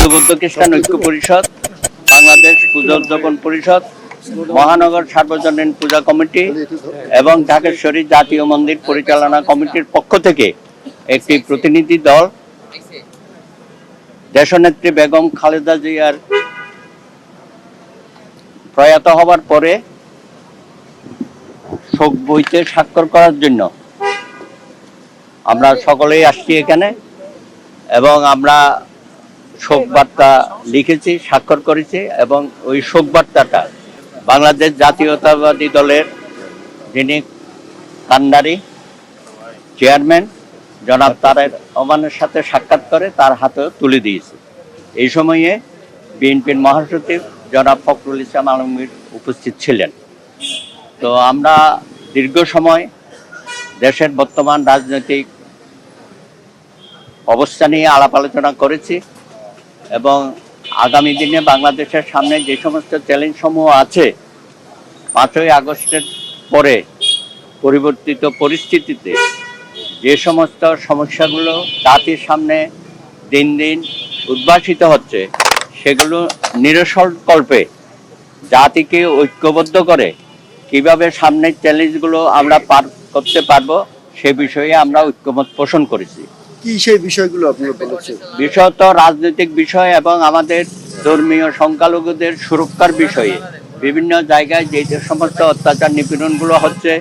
হিন্দু বৌদ্ধ খ্রিস্টান ঐক্য পরিষদ বাংলাদেশ পূজা উদযাপন পরিষদ মহানগর সার্বজনীন পূজা কমিটি এবং ঢাকেশ্বরী জাতীয় মন্দির পরিচালনা কমিটির পক্ষ থেকে একটি প্রতিনিধি দল দেশনেত্রী বেগম খালেদা জিয়ার প্রয়াত হবার পরে শোক বইতে স্বাক্ষর করার জন্য। আমরা সকলেই আসছি এখানে এবং আমরা শোক বার্তা লিখেছি, স্বাক্ষর করেছি এবং ওই শোক বার্তাটা বাংলাদেশ জাতীয়তাবাদী দলের যিনি কান্ডারি চেয়ারম্যান, জনাব তারের রহমানের সাথে সাক্ষাৎ করে তার হাতে তুলে দিয়েছে। এই সময়ে বিএনপির মহাসচিব জনাব ফখরুল ইসলাম আলমগীর উপস্থিত ছিলেন। তো আমরা দীর্ঘ সময় দেশের বর্তমান রাজনৈতিক অবস্থা নিয়ে আলাপ আলোচনা করেছি। এবং আগামী দিনে বাংলাদেশের সামনে যে সমস্ত চ্যালেঞ্জ সমূহ আছে, পাঁচই আগস্টের পরে পরিবর্তিত পরিস্থিতিতে যে সমস্ত সমস্যাগুলো জাতির সামনে দিন দিন উদ্ভাসিত হচ্ছে, সেগুলো নিরসনকল্পে জাতিকে ঐক্যবদ্ধ করে কীভাবে সামনের চ্যালেঞ্জগুলো আমরা পার করতে পারব, সে বিষয়ে আমরা ঐক্যমত পোষণ করেছি। কি সেই বিষয়গুলো আপনারা বলেছেন? বিশেষত রাজনৈতিক বিষয় এবং আমাদের ধর্মীয় সংখ্যালঘুদের সুরক্ষার বিষয়ে। বিভিন্ন জায়গায় যে সমস্ত অত্যাচার নিপীড়নগুলো হচ্ছে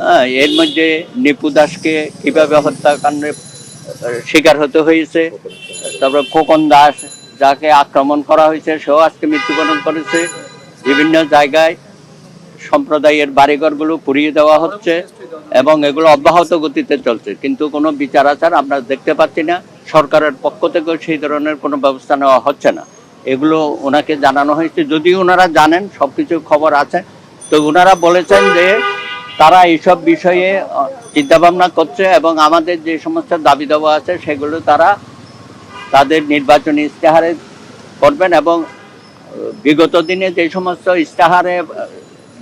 হ্যাঁ, এর মধ্যে নিপু দাসকে কীভাবে হত্যাকাণ্ডের আহ, শিকার হতে হয়েছে তারপরে খোকন দাস যাকে আক্রমণ করা হয়েছে সেও আজকে মৃত্যুবরণ করেছে। বিভিন্ন জায়গায় সম্প্রদায়ের বাড়িঘরগুলো পুড়িয়ে দেওয়া হচ্ছে এবং এগুলো অব্যাহত গতিতে চলছে। কিন্তু কোনো বিচার আচার আমরা দেখতে পাচ্ছি না। সরকারের পক্ষ থেকেও সেই ধরনের কোনো ব্যবস্থা নেওয়া হচ্ছে না। এগুলো ওনাকে জানানো হয়েছে। যদিও ওনারা জানেন সব কিছু খবর আছে। তো ওনারা বলেছেন যে তারা এইসব বিষয়ে চিন্তা ভাবনা করছে এবং আমাদের যে সমস্ত দাবি দেওয়া আছে, সেগুলো তারা তাদের নির্বাচনী ইশতেহারে করবেন এবং বিগত দিনে যে সমস্ত ইশতেহারে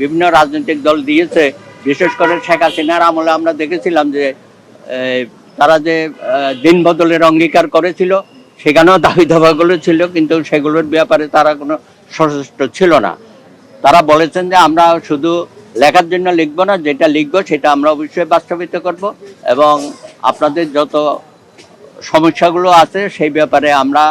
বিভিন্ন রাজনৈতিক দল দিয়েছে, বিশেষ করে শেখ হাসিনার আমলে আমরা দেখেছিলাম যে তারা যে দিন বদলের অঙ্গীকার করেছিল, সেখানেও দাবি দাবাগুলো ছিল, কিন্তু সেগুলোর ব্যাপারে তারা কোনো সচেষ্ট ছিল না। তারা বলেছেন যে, আমরা শুধু লেখার জন্য লিখব না, যেটা লিখব সেটা আমরা অবশ্যই বাস্তবিত করব এবং আপনাদের যত সমস্যাগুলো আছে, সেই ব্যাপারে আমরা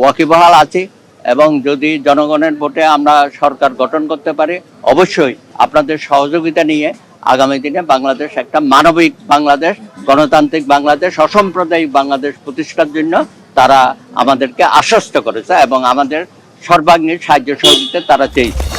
ওয়াকিবহাল আছি। এবং যদি জনগণের ভোটে আমরা সরকার গঠন করতে পারি, অবশ্যই আপনাদের সহযোগিতা নিয়ে আগামী দিনে বাংলাদেশ একটা মানবিক বাংলাদেশ, গণতান্ত্রিক বাংলাদেশ, অসাম্প্রদায়িক বাংলাদেশ প্রতিষ্ঠার জন্য তারা আমাদেরকে আশ্বস্ত করেছে এবং আমাদের সর্বাঙ্গীন সাহায্য সহযোগিতা তারা চেয়েছে।